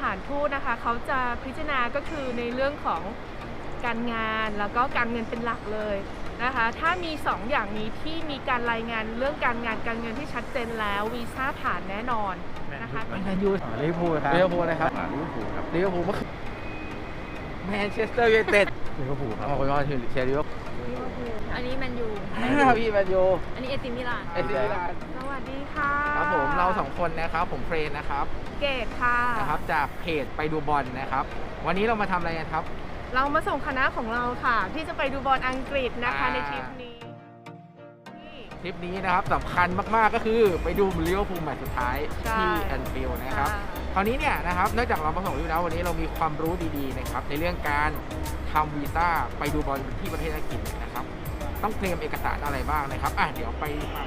ถานทูตนะคะเขาจะพิจารณาก็คือในเรื่องของการงานแล้วก็การเงินเป็นหลักเลยนะคะถ้ามี 2 อย่างนี้ที่มีการรายงานเรื่องการงานการเงินที่ชัดเจนแล้ววีซ่าผ่านแน่นอนนะคะแมนยูลิเวอร์พูลครับลิเวอร์พูลนะครับอ่าลิเวอร์พูลครับลิเวอร์พูลเมื่อคืนแมนเชสเตอร์ยูไนเต็ดลิเวอร์พูลครับอ๋อผมก็ถือเชียร์ลิเวอร์พูลอันนี้แมนยูอ่าพี่แมนยูอันนี้เอซิมิลานเอซิมิลานส วัสดีค่ะครับผมเราสองคนนะครับผมเฟรนนะครับเกตค่ะนะครับจากเพจไปดูบอลนะครับ วันนี้เรามาทำอะไรกันครับ เรามาส่งคณะของเราค่ะ ที่จะไปดูบอลอังกฤษนะคะอ่า ในทริปนี้นี่ ทริปนี้นะครับสำคัญมากๆก็คือไปดูลิเวอร์พูลแมตช์สุดท้ายใช่ ที่แอนฟิลด์นะครับค่ะคราวนี้เนี่ยนะครับนอกจากเรามาส่งลิวแล้ววันนี้เรามีความรู้ดีๆนะครับในเรื่องการทำวีซ่าไปดูบอลที่ประเทศอังกฤษนะครับ ต้องเตรียมเอกสารอะไรบ้างนะครับอะเดี๋ยวไปฟัง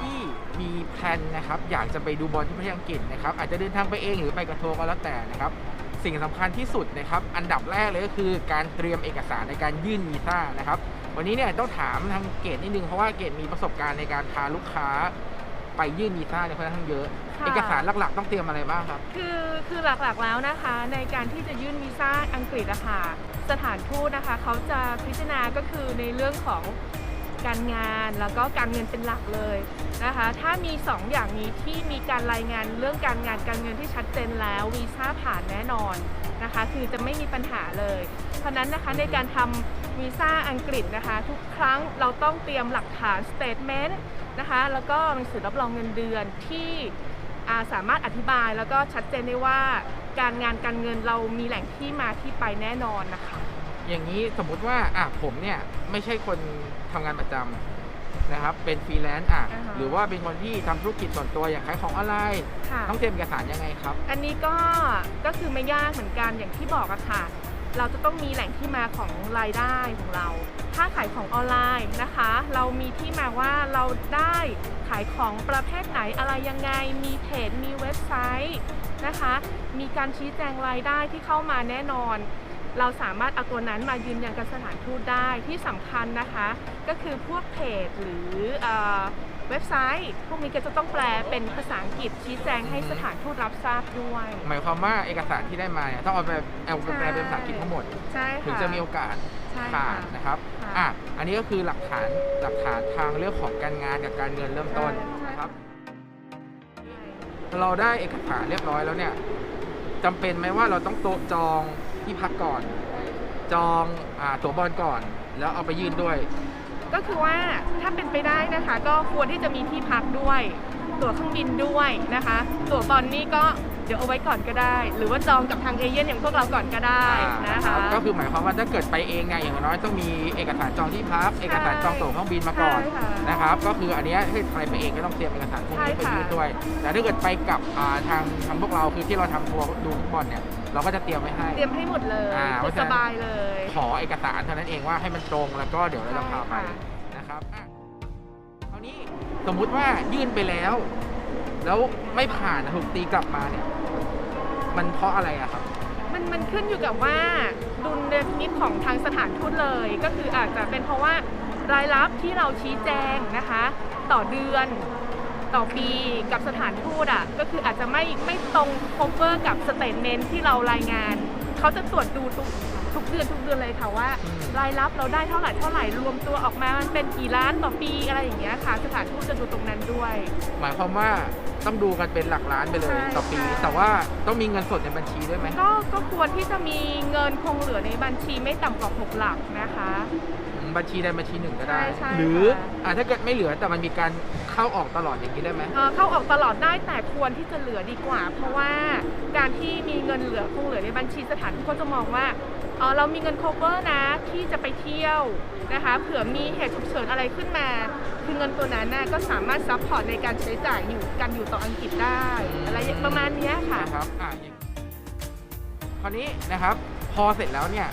ที่มีแพลนนะครับอยากจะไปดูบอลที่ประเทศอังกฤษนะครับอาจจะเดินทางไปเองหรือไปกระทัวร์ก็แล้วแต่นะครับสิ่งสำคัญที่สุดนะครับอันดับแรกเลยก็คือการเตรียมเอกสารในการยื่นวีซ่านะครับ วันนี้เนี่ยต้องถามทางเกตนิดนึงเพราะว่าเกตมีประสบการณ์ในการพาลูกค้าไปยื่นวีซ่าเนี่ยค่อนข้างเยอะค่ะเอกสารหลักๆ ต้องเตรียมอะไรบ้างครับ คือคือหลักๆแล้วนะคะ ในการที่จะยื่นวีซ่าอังกฤษอะค่ะสถานทูตนะคะเขาจะพิจารณาก็คือในเรื่องของ การงานแล้วก็การเงินเป็นหลักเลยนะคะ ถ้ามี 2 อย่างนี้ที่มีการรายงานเรื่องการงานการเงินที่ชัดเจนแล้ววีซ่าผ่านแน่นอนนะคะ คือจะไม่มีปัญหาเลย เพราะนั้นนะคะในการทำวีซ่าอังกฤษนะคะ ทุกครั้งเราต้องเตรียมหลักฐานสเตทเมนต์นะคะแล้วก็หนังสือรับรองเงินเดือนที่อ่าสามารถอธิบายแล้วก็ชัดเจนได้ว่าการงานการเงินเรามีแหล่งที่มาที่ไปแน่นอนนะคะ อย่างนี้สมมุติว่าอะผมเนี่ยไม่ใช่คนทำงานประจำนะครับ เป็นฟรีแลนซ์อะอ่าฮะหรือว่าเป็นคนที่ทำธุรกิจส่วนตัวอย่างขายของออนไลน์ค่ะต้องเตรียมเอกสารยังไงครับ อันนี้ก็ก็คือไม่ยากเหมือนกันอย่างที่บอกอะค่ะ เราจะต้องมีแหล่งที่มาของรายได้ของเรา ถ้าขายของออนไลน์นะคะ เรามีที่มาว่าเราได้ขายของประเภทไหนอะไรยังไง มีเพจมีเว็บไซต์นะคะ มีการชี้แจงรายได้ที่เข้ามาแน่นอน เราสามารถเอาตัวนั้นมายืนยันกับสถานทูตได้ที่สำคัญนะคะ ก็คือพวกเพจหรือเออเว็บไซต์ พวกนี้ก็จะต้องแปลเป็นภาษาอังกฤษชี้แจงให้สถานทูตรับทราบด้วย หมายความว่าเอกสารที่ได้มาเนี่ยต้องเอาไปเอาไปแปลเป็นภาษาอังกฤษทั้งหมด ใช่ค่ะถึงจะมีโอกาสใช่ผ่าค่ะ นนะครับ ค่ะ อะ อันนี้ก็คือหลักฐานหลักฐานทางเรื่องของการงานกับการเงินเริ่มต้นใช่นะครับ เราได้เอกสารเรียบร้อยแล้วเนี่ยจำเป็นไหมว่าเราต้องโต๊ะจอง ที่พักก่อน จองอ่าตั๋วบอลก่อน แล้วเอาไปยื่นด้วย ก็คือว่าถ้าเป็นไปได้นะคะ ก็ควรที่จะมีที่พักด้วย ตั๋วเครื่องบินด้วยนะคะ ตั๋วบอลนี่ก็ ดี๋ยวเอาไว้ก่อนก็ได้ หรือว่าจองกับทางเอเย่นอย่างพวกเราก่อนก็ได้นะคะ ก็คือหมายความว่าถ้าเกิดไปเองไงอย่างน้อยต้องมีเอกสารจองที่พักเอกสารจองตั๋วเครื่องบินมาก่อนใช่ค่ะนะครับ ก็คืออันเนี้ยถ้าใครไปเองก็ต้องเตรียมเอกสารพวกนี้ใช่ไปค่ะยื่นด้วย แต่ถ้าเกิดไปกับอ่าทางทางพวกเราคือที่เราทำทัวร์ดูฟุตบอลเนี่ยเราก็จะเตรียมไว้ให้ เตรียมให้หมดเลยอ่าคือสบายเลย ขอเอกสารเท่านั้นเองว่าให้มันตรงแล้วก็เดี๋ยวเราจะพาไปใช่ค่ะนะครับอะคราวนี้สมมุติว่ายื่นไปแล้ว แล้วไม่ผ่านถูกตีกลับมาเนี่ย มันเพราะอะไรอะครับ มันมันขึ้นอยู่กับว่าดุลยพินิจของทางสถานทูตเลย ก็คืออาจจะเป็นเพราะว่ารายรับที่เราชี้แจงนะคะ ต่อเดือนต่อปีกับสถานทูตอะก็คืออาจจะไม่ไม่ตรง cover กับสเตทเมนที่เรารายงาน เขาจะตรวจดูทุกทุกเดือนทุกเดือนเลยค่ะว่าอืมรายรับเราได้เท่าไหร่เท่าไหร่รวมตัวออกมามันเป็นกี่ล้านต่อปีอะไรอย่างเงี้ยค่ะ สถานทูตจะดูตรงนั้นด้วย หมายความว่าต้องดูกันเป็นหลักล้านไปเลยใช่ต่อปีใช่แต่ว่าต้องมีเงินสดในบัญชีด้วยไหมก็ก็ควรที่จะมีเงินคงเหลือในบัญชีไม่ต่ำกว่าหกหลักนะคะอืมบัญชีใดบัญชีหนึ่งก็ได้ ใช่ใช่หรือค่ะ อะถ้าเกิดไม่เหลือแต่มันมีการ เข้าออกตลอดอย่างนี้ได้ไหมเอ่อเข้าออกตลอดได้แต่ควรที่จะเหลือดีกว่า เพราะว่าการที่มีเงินเหลือคงเหลือในบัญชีสถานที่เขาจะมองว่าเออเรามีเงิน cover นะที่จะไปเที่ยวนะคะเผื่อมีเหตุฉุกเฉินอะไรขึ้นมา คือเงินตัวนั้นน่ะก็สามารถซัพพอร์ตในการใช้จ่ายอยู่การอยู่ต่ออังกฤษได้อะไรอย่างประมาณเนี้ยค่ะ นะครับอะอย่างคราวนี้นะครับ พอเสร็จแล้วเนี่ย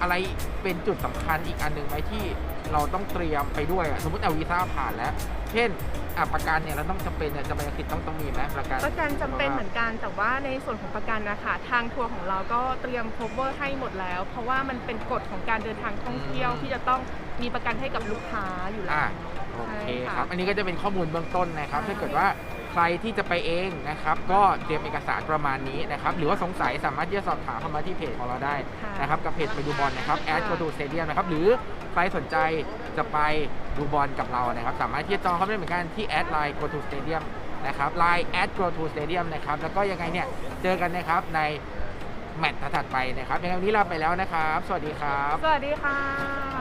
อะไรเป็นจุดสำคัญอีกอันหนึ่งไหมที่ เราต้องเตรียมไปด้วยอะสมมติเอาวีซ่าผ่านแล้ว เช่นอะประกันเนี่ยเราต้องจำเป็นเนี่ยจะไปอังกฤษต้องต้องมีไหมประกัน ประกันจำเป็นเหมือนกันแต่ว่าในส่วนของประกันนะคะทางทัวร์ของเราก็เตรียม cover ให้หมดแล้ว เพราะว่ามันเป็นกฎของการเดินทางท่องเที่ยวอืม ที่จะต้องมีประกันให้กับลูกค้าอยู่แล้อะวโอเคใช่ค่ะครับ อันนี้ก็จะเป็นข้อมูลเบื้องต้นนะครับใช่ถ้าเกิดว่าใครที่จะไปเองนะครับ ก็เตรียมเอกสารประมาณนี้นะครับ หรือว่าสงสัยสามารถที่จะสอบถามเข้ามาที่เพจของเราได้ค่ะ นะครับ กับเพจไปดูบอลนะครับแอด go to stadium นะครับ หรือ ใครสนใจจะไปดูบอลกับเรานะครับ สามารถที่จะจองเข้าไปได้เหมือนกันที่แอดไลน์ go to stadium นะครับไลน์แอด go to stadium นะครับ แล้วก็ยังไงเนี่ยเจอกันนะครับในแมตช์ถัดไปนะครับยังไงวันนี้ลาไปแล้วนะครับ สวัสดีครับ สวัสดีค่ะ